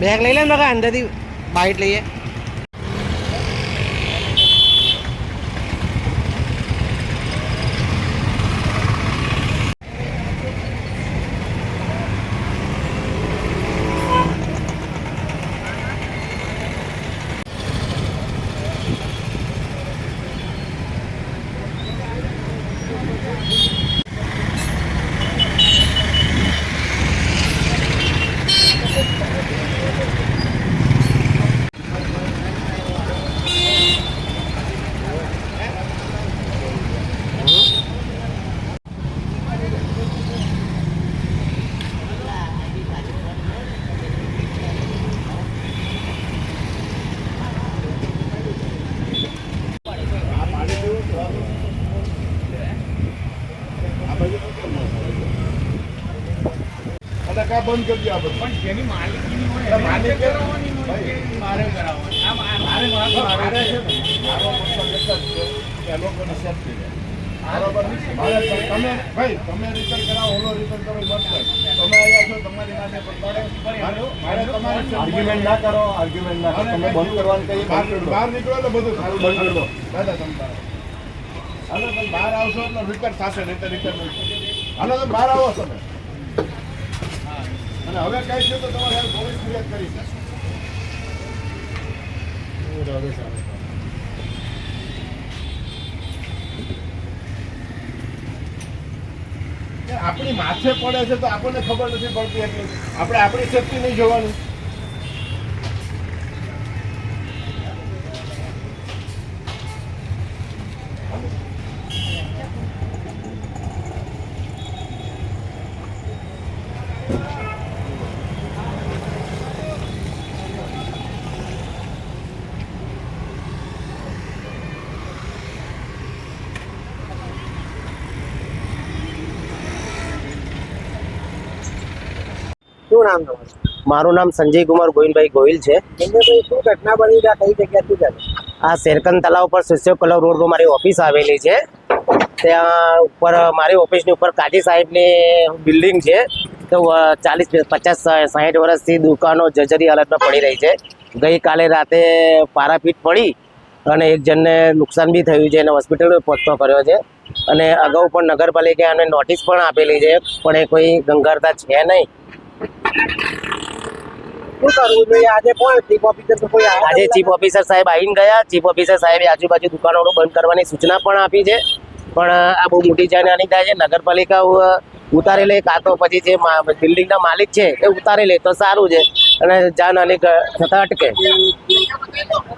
Bag લઈ લે ને બકા અંદરથી બાઇટ લઈએ અને કા બંધ કરી દો બધું. પણ જેની માલિકીની હોય માલિક કરાવવાની હોય મારે કરાવવાની? આ મારે મારે છે. મારો મતલબ એક જ છે. કે લોકોને રહે. બરોબર? મારે તમે ભાઈ તમે રિટર્ન કરાવો ઓલો રિટર્ન કરો. મત તમે આવ્યા છો તમારી પડે. મારે મારે તમારી આર્ગ્યુમેન્ટ ના કરો આર્ગ્યુમેન્ટ ના કરો. તમે બંધ કરવાનું કહીએ બહાર નીકળો એટલે બધું સારું. બંધ કરી દો. દાદા તમે બહાર હાલો તમે બહાર આવશો એટલે રિપેર થશે નહીં તો રિપેર નહીં હાલો તમે બહાર આવો તમે અને હવે કઈ છે તો તમારે પોલીસ ફરિયાદ કરી છે. આપણી માથે પડે છે તો આપણને ખબર નથી પડતી એટલે આપણે આપણી સેફટી નહીં જોવાની. શું નામ તમારું? મારું નામ સંજય કુમાર ગોવિંદભાઈ ગોહિલ છે. શું ઘટના બની છે? કઈ જગ્યાથી ચાલે આ શેરકન તલાવ પર શિષ્ય કલર રોડ પર મારી ઓફિસ આવેલી છે. ત્યાં ઉપર મારી ઓફિસની ઉપર કાજી સાહેબની બિલ્ડિંગ છે. તો ચાલીસ પચાસ સાઠ વર્ષથી દુકાનો જજરી હાલતમાં પડી રહી છે. ગઈકાલે રાતે પારાપીટ પડી અને એક જણને નુકસાન બી થયું છે. અને હોસ્પિટલ પહોંચતો કર્યો છે. અને અગાઉ પણ નગરપાલિકાએ નોટિસ પણ આપેલી છે પણ એ કોઈ ગંગારતા છે નહીં. આજે ચીફ ઓફિસર સાહેબ આવીને ગયા. ચીફ ઓફિસર સાહેબે આજુબાજુ દુકાનોનું બંધ કરવાની સૂચના પણ આપી છે. પણ આ બહુ મોટી જાનહાની થાય છે. નગરપાલિકા ઉતારી લે કાં તો પછી જે બિલ્ડિંગના માલિક છે એ ઉતારી લે તો સારું છે. અને જાનહાની થતા અટકે.